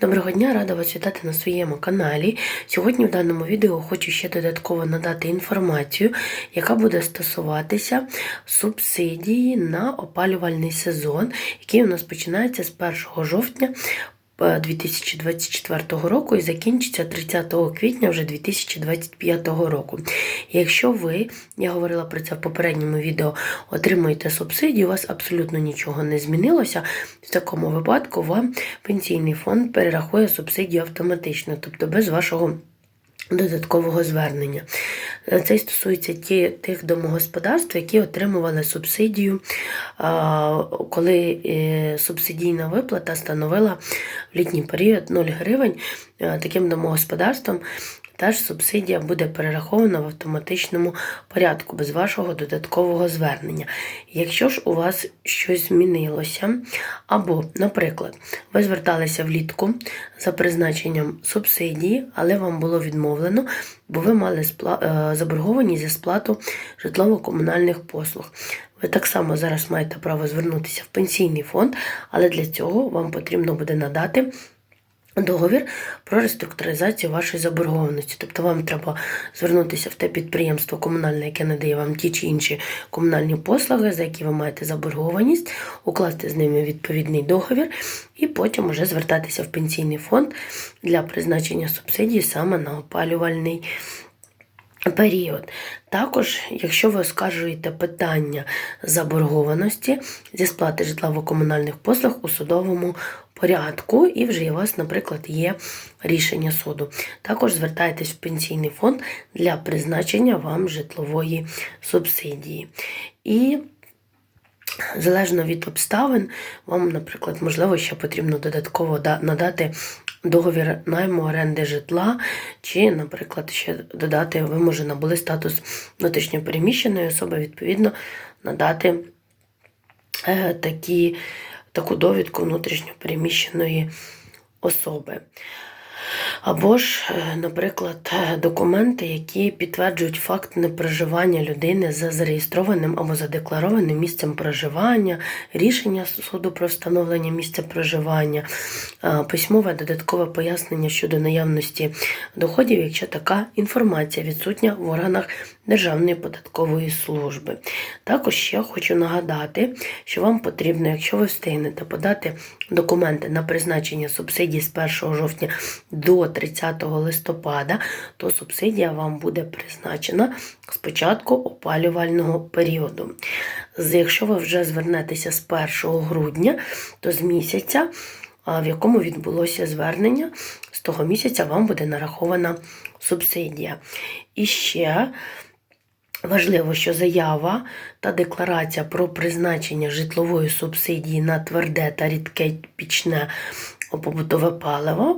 Доброго дня, рада вас вітати на своєму каналі. Сьогодні в даному відео хочу ще додатково надати інформацію, яка буде стосуватися субсидії на опалювальний сезон, який у нас починається з 1 жовтня. Е, 2024 року і закінчиться 30 квітня вже 2025 року. Якщо ви, я говорила про це в попередньому відео, отримуєте субсидію, у вас абсолютно нічого не змінилося. В такому випадку вам пенсійний фонд перерахує субсидію автоматично, тобто без вашого додаткового звернення. Е, Це стосується ті, тих домогосподарств, які отримували субсидію, коли е, субсидійна виплата становила в літній період 0 гривень. Е, Таким домогосподарствам теж субсидія буде перерахована в автоматичному порядку без вашого додаткового звернення. Якщо ж у вас щось змінилося, або, наприклад, ви зверталися влітку за призначенням субсидії, але вам було відмовлено, бо ви мали е, заборгованість за сплату житлово-комунальних послуг. Ви так само зараз маєте право звернутися в пенсійний фонд, але для цього вам потрібно буде надати договір про реструктуризацію вашої заборгованості. Тобто вам треба звернутися в те підприємство комунальне, яке надає вам ті чи інші комунальні послуги, за які ви маєте заборгованість, укласти з ними відповідний договір і потім уже звертатися в пенсійний фонд для призначення субсидії саме на опалювальний період. Також, якщо ви оскаржуєте питання заборгованості зі сплати житлово-комунальних послуг у судовому порядку, і вже у вас, наприклад, є рішення суду. Також звертайтесь в пенсійний фонд для призначення вам житлової субсидії. І залежно від обставин, вам, наприклад, можливо, ще потрібно додатково надати договір найму оренди житла, чи, наприклад, ще додати, ви може набули статус внутрішньопереміщеної особи, відповідно, надати е, такі, таку довідку внутрішньопереміщеної особи. Або ж, е, наприклад, е, документи, які підтверджують факт непроживання людини за зареєстрованим або задекларованим місцем проживання, рішення суду про встановлення місця проживання, е, письмове додаткове пояснення щодо наявності доходів, якщо така інформація відсутня в органах Державної податкової служби. Також ще хочу нагадати, що вам потрібно, якщо ви встигнете подати документи на призначення субсидій з 1 жовтня до 30 листопада, то субсидія вам буде призначена з початку опалювального періоду. Якщо ви вже звернетеся з 1 грудня, то з місяця, в якому відбулося звернення, з того місяця вам буде нарахована субсидія. І ще Важливо, що заява та декларація про призначення житлової субсидії на тверде та рідке пічне побутове паливо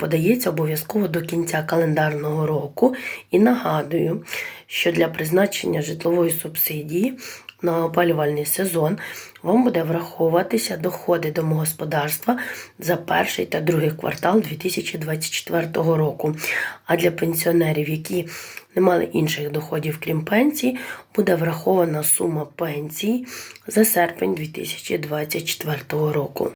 подається обов'язково до кінця календарного року. І нагадую, що для призначення житлової субсидії на опалювальний сезон вам буде враховуватися доходи домогосподарства за перший та другий квартал 2024 року. А для пенсіонерів, які не мали інших доходів, крім пенсії, буде врахована сума пенсії за серпень 2024 року.